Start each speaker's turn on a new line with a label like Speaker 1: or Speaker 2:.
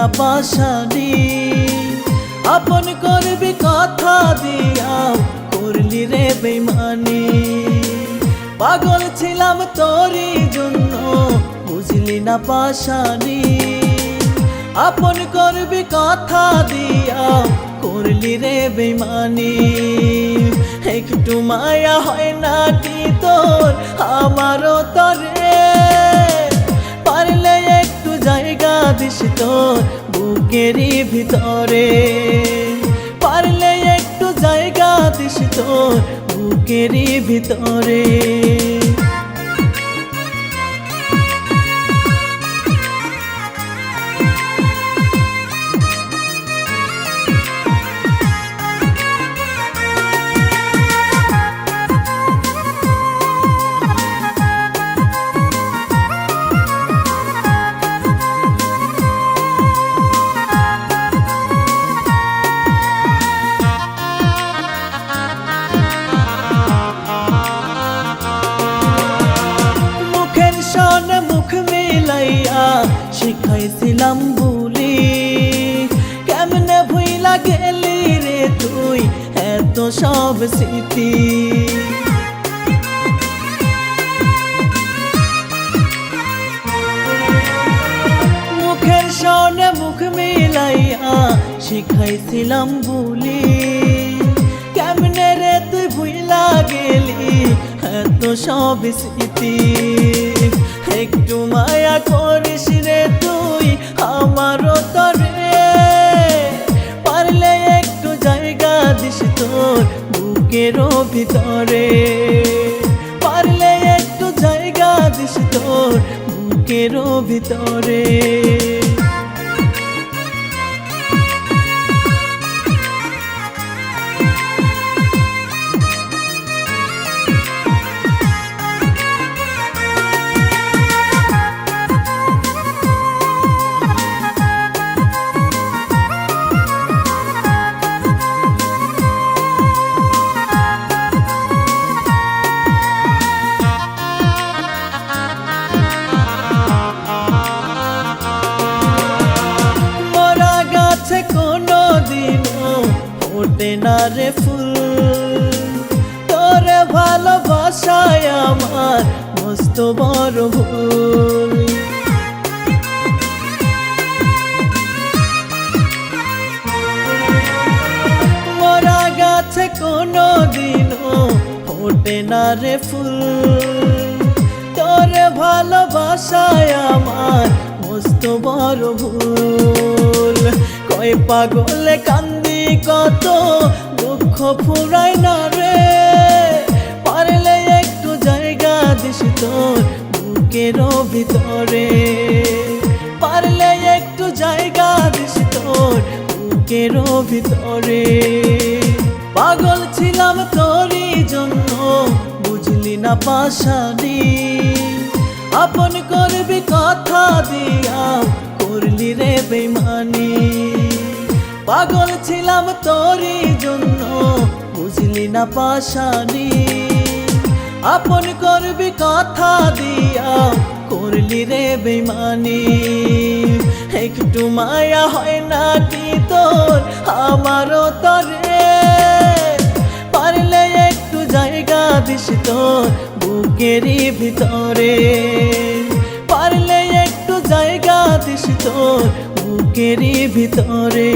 Speaker 1: না পাশানি আপন করবি কথা দিয়া, করলি রে বেমানি পাগল ছিলাম তোরই জন্য, বুঝলি না পাশানি আপন করবি কথা দিয়া, করলি রে বেমানি একটু মায়া হয় না কি তোর? আমারও তরে পারলে একটু জায়গা দিস তোর। বুকেরই ভিতরে। পারলে একটু জায়গা দিস তোর বুকেরই ভিতরে। শিখাইছিলাম বুলি। কেমনে ভুইলা গেলি রে তুই এত সব স্মৃতি? মুখের সনে মুখ মিলাইয়া শিখাইছিলাম বুলি। সব স্মৃতি একটু মায়া করিস রে তুই, আমারও তরে পারলে একটু জায়গা দিস তোর বুকেরও ভিতরে। পারলে একটু জায়গা দিস তোর বুকেরও ভিতরে। ওঠে না রে ফুল। তোরে ভালোবাসায় আমার মস্ত বড় ভুল। মরা গাছে কোনো দিনও ওঠে না রে ফুল। তোরে ভালোবাসায় আমার মস্ত বড় ভুল। কয় পাগলে কান্দি কত দুঃখ ফুরাই না রে। পারলে একটু জায়গা দিস তোর বুকেরও ভিতরে। পারলে একটু জায়গা দিস তোর বুকেরও ভিতরে। পাগল ছিলাম তোরই জন্য, বুঝলি না পাশানি। আপন করবি কথা দিয়া, করলি রে বেমানি পাগল ছিলাম তোরই জন্য, বুঝলি না পাশানি। আপন করবি কথা দিয়া, করলি রে বেমানি একটু মায়া হয় না কি তোর? আমারও তরে পারলে একটু জায়গা দিস তোর বুকেরই ভিতরে। পারলে একটু জায়গা দিস তোর বুকেরই ভিতরে।